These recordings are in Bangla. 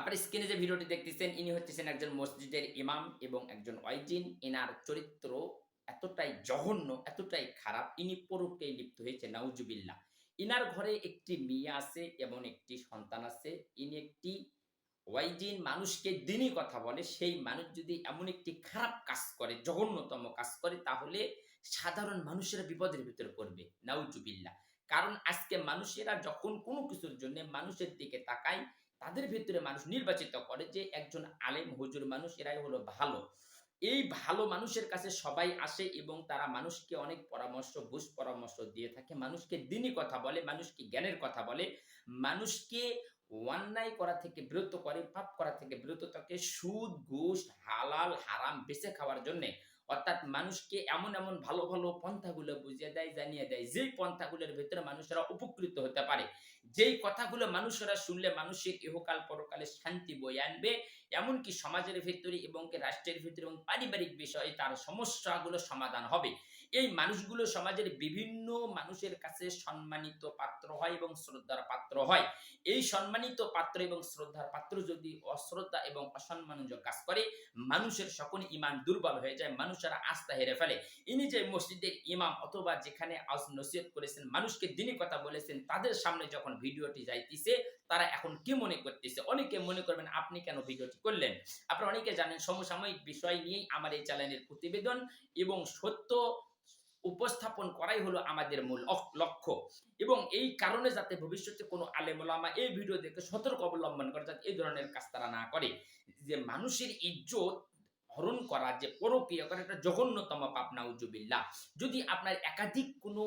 আপনার স্ক্রিনে যে ভিডিওটি দেখতেছেন, ইনি হচ্ছেন একজন মসজিদের ইমাম এবং একজন ওয়াইজিন। এনার চরিত্র এতটাই জঘন্য, এতটাই খারাপ, ইনি পরকেই লিপ্ত হয়েছে, নাউজুবিল্লাহ। ইনার ঘরে একটি মেয়ে আছে এবং একটি সন্তান আছে। ইনি একটি ওয়াইজিন, মানুষকে দিনই কথা বলে। সেই মানুষ যদি এমন একটি খারাপ কাজ করে, জঘন্যতম কাজ করে, তাহলে সাধারণ মানুষেরা বিপদের ভিতরে পড়বে, নাউজুবিল্লাহ। কারণ আজকে মানুষেরা যখন কোনো কিছুর জন্য মানুষের দিকে তাকায় তাদের ভিতরে মানুষ নির্বাচিত করে যে একজন আলেম হুজুর মানুষ, এরাই হলো ভালো। এই ভালো মানুষের কাছে সবাই আসে এবং তারা মানুষকে অনেক পরামর্শ, বুঝ পরামর্শ দিয়ে থাকে। মানুষকে দিনই কথা বলে, মানুষকে জ্ঞানের কথা বলে। মানুষকে অন্যায় করা থেকে বিরত করে, পাপ করা থেকে বিরত থাকে। সুদ, ঘুষ, হালাল, হারাম, বেঁচে খাওয়ার জন্য। অর্থাৎ মানুষকে এমন এমন ভালো ভালো পন্থাগুলো বুঝিয়ে দেয়, জানিয়ে দেয়, যেই পন্থাগুলোর ভেতরে মানুষেরা উপকৃত হতে পারে। যেই কথাগুলো মানুষেরা শুনলে মানুষের ইহকাল পরকালে শান্তি বই আনবে, এমনকি সমাজের ভেতরে এবং রাষ্ট্রের ভেতরে এবং পারিবারিক বিষয়ে তার সমস্যাগুলো সমাধান হবে। এই মানুষগুলো সমাজের বিভিন্ন মানুষের কাছে সম্মানিত পাত্র হয় এবং শ্রদ্ধার পাত্র হয়। এই সম্মানিত পাত্র এবং শ্রদ্ধার পাত্র যদি অশ্রদ্ধা এবং অসম্মানজনক কাজ করে, মানুষের সকল ইমান দুর্বল হয়ে যায়, মানুষেরা আস্থা হেরে ফেলে। ইনি যে মসজিদের ইমাম অথবা যেখানে আজ নসিহত করেছেন, মানুষকে দিনই কথা বলেছেন, তাদের সামনে যখন ভিডিওটি যাইতেছে তারা এখন কি মনে করতেছে? অনেকে মনে করবেন, আপনি কেন ভিডিওটি করলেন? আপনারা অনেকে জানেন, সমসাময়িক বিষয় নিয়েই আমার এই চ্যানেলের প্রতিবেদন এবং সত্য উপস্থাপন করাই হলো আমাদের মূল লক্ষ্য। এবং এই কারণে যাতে ভবিষ্যতে কোনো আলেমোলামা এই ভিডিও দেখে সতর্ক অবলম্বন করে, যাতে এই ধরনের কাজ তারা না করে। যে মানুষের ইজ্জত হরণ করা, যে পরকীয় করা একটা জঘন্যতম পাপ, নাউজুবিল্লাহ। যদি আপনার একাধিক কোনো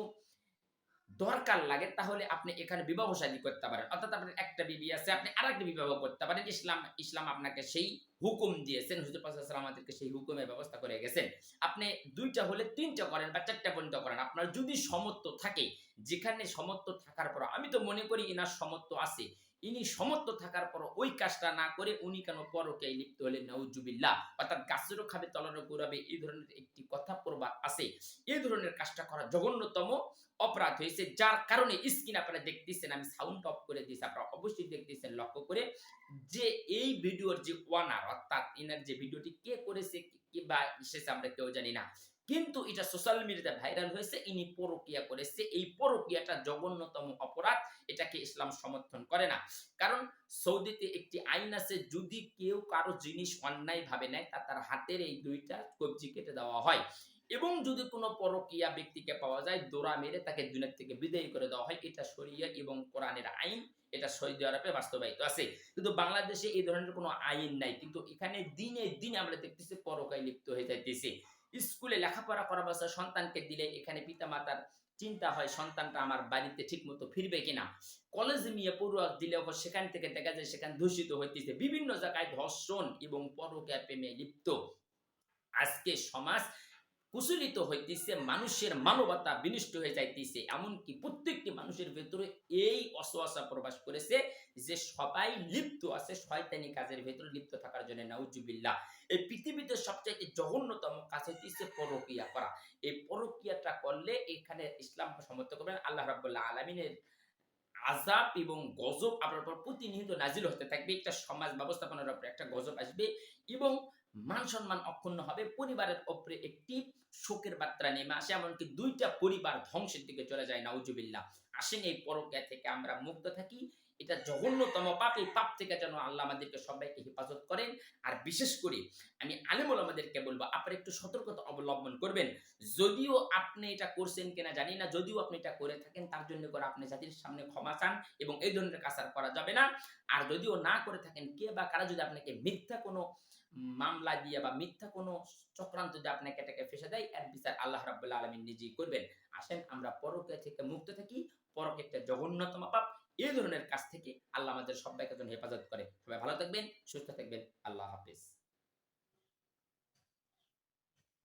দরকার লাগে, তাহলে আপনি এখানে বিবাহ শাদী করতে পারেন। অর্থাৎ আপনার একটা বিবি আছে, আপনি আর একটা বিবাহ করতে পারেন। ইসলাম ইসলাম আপনাকে সেই হুকুম দিয়েছেন। হুজুর পাশাল আমাদেরকে সেই হুকুমের ব্যবস্থা করে গেছেন। আপনি দুইটা হলে তিনটা করেন বা চারটা পর্যন্ত করেন। আপনার যদি সমত্ব থাকে, যেখানে সমত্ব থাকার পর আমি তো মনে করি ইনার সমত্ব আছে। ইনি সমত্ব থাকার পর ওই কাজটা না করে উনি কেন পরকে লিপ্ত হলেন? নাউজুবিল্লাহ। অর্থাৎ গাছেরও খাবে তলারও ঘুরাবে এই ধরনের একটি কথা প্রবাদ আছে। এই ধরনের কাজটা করা জঘন্যতম অপরাধ হয়েছে। যার কারণে স্ক্রিন আপনারা দেখতেছেন, আমি সাউন্ড অফ করে দিয়েছি। আপনারা অবশ্যই দেখতেছেন, লক্ষ্য করে যে এই ভিডিওর যে ওয়ানার, অর্থাৎ ইনার যে ভিডিওটি কে করেছে বা এসেছে আমরা কেউ জানি না। কিন্তু এটা সোশ্যাল মিডিয়াতে ভাইরাল হয়েছে, ইনি পরকিয়া করেছে। এই পরকিয়াটা জঘন্যতম অপরাধ, এটাকে ইসলাম সমর্থন করে না। কারণ সৌদিতে একটি আইন আছে, যদি কেউ কারও জিনিস অন্যায় ভাবে নেয়, তা তার হাতের এই দুইটা কবজি কেটে দেওয়া হয়। এবং যদি কোনো পরকিয়া ব্যক্তিকে পাওয়া যায় দোরা মেরে তাকে দুনিয়ার থেকে বিদায় করে দেওয়া হয়, এটা শরিয়া এবং কোরআনের আইন, এটা সৌদি আরবে বাস্তবায়িত আছে। কিন্তু বাংলাদেশে এই ধরনের কোনো আইন নাই, কিন্তু এখানে দিনে দিনে আমরা দেখতেছি পরকায় লিপ্ত হয়ে যাইতেছে। স্কুলে লেখাপড়া করা বাচ্চা সন্তানকে দিলে এখানে পিতা মাতার চিন্তা হয়, সন্তানটা আমার বাড়িতে ঠিক মতো ফিরবে কিনা। কলেজে নিয়ে পড়ুয়া দিলে আবার সেখান থেকে দেখা যায় সেখানে দূষিত হইতেছে। বিভিন্ন জায়গায় ধর্ষণ এবং পরকিয়া প্রেমে লিপ্ত। আজকে সমাজ কুশলিত হইতেছে, মানুষের মানবতা বিনষ্ট হয়ে যাইতেছে। এমনকি প্রত্যেকটি মানুষের ভেতরে এই অসহাসা প্রকাশ করেছে যে সবাই লিপ্ত আছে, শয়তানি কাজের ভেতরে লিপ্ত থাকার জন্য। নাউজুবিল্লাহ। এই পৃথিবীতে সবচাইতে জঘন্যতম কাজ হইতেছে পরকিয়া করা। এই পরকিয়াটা করলে এখানে ইসলাম সমর্থ করবেন, আল্লাহ রাব্বুল্লাহ আলমিনের আজাব এবং গজব আপনার উপর প্রতিনিয়ত নাজিল হতে থাকবে। একটা সমাজ ব্যবস্থাপনার উপরে একটা গজব আসবে এবং মান সম্মান অক্ষুণ্ণ হবে, পরিবারের উপরে একটি শোকের বার্তা নেমে আসে, এমনকি দুইটা পরিবার ধ্বংসের দিকে চলে যায়, নাউজুবিল্লাহ। আসেন এই পরকিয়া থেকে আমরা মুক্ত থাকি, এটা জঘন্যতম পাপ এই পাপ থেকে যেন আল্লাহ আমাদেরকে সবাইকে হেফাজত করেন। আর বিশেষ করে আমি আলেমুল আমাদেরকে বলব, আপনারা একটু সতর্কতা অবলম্বন করবেন। যদিও আপনি এটা করছেন কিনা জানি না, যদিও আপনি এটা করে থাকেন, তার জন্য করে আপনি জাতির সামনে ক্ষমা চান এবং এই ধরনের কাজ আর করা যাবে না। আর যদিও না করে থাকেন, কে বা কারা যদি আপনাকে মিথ্যা কোনো মামলা দিয়ে বা মিথ্যা কোনো চক্রান্ত যদি আপনাকে এটাকে ফেসে দেয়, এর বিচার আল্লাহ রাবুল্লাহ আলমিন নিজেই করবেন। আসেন, আমরা পরকে থেকে মুক্ত থাকি, পরকে একটা জঘন্যতম পাপ এই ধরনের কাজ থেকে আল্লাহ আমাদের সবাইকে যেন হেফাজত করে। সবাই ভালো থাকবেন, সুস্থ থাকবেন। আল্লাহ হাফিজ।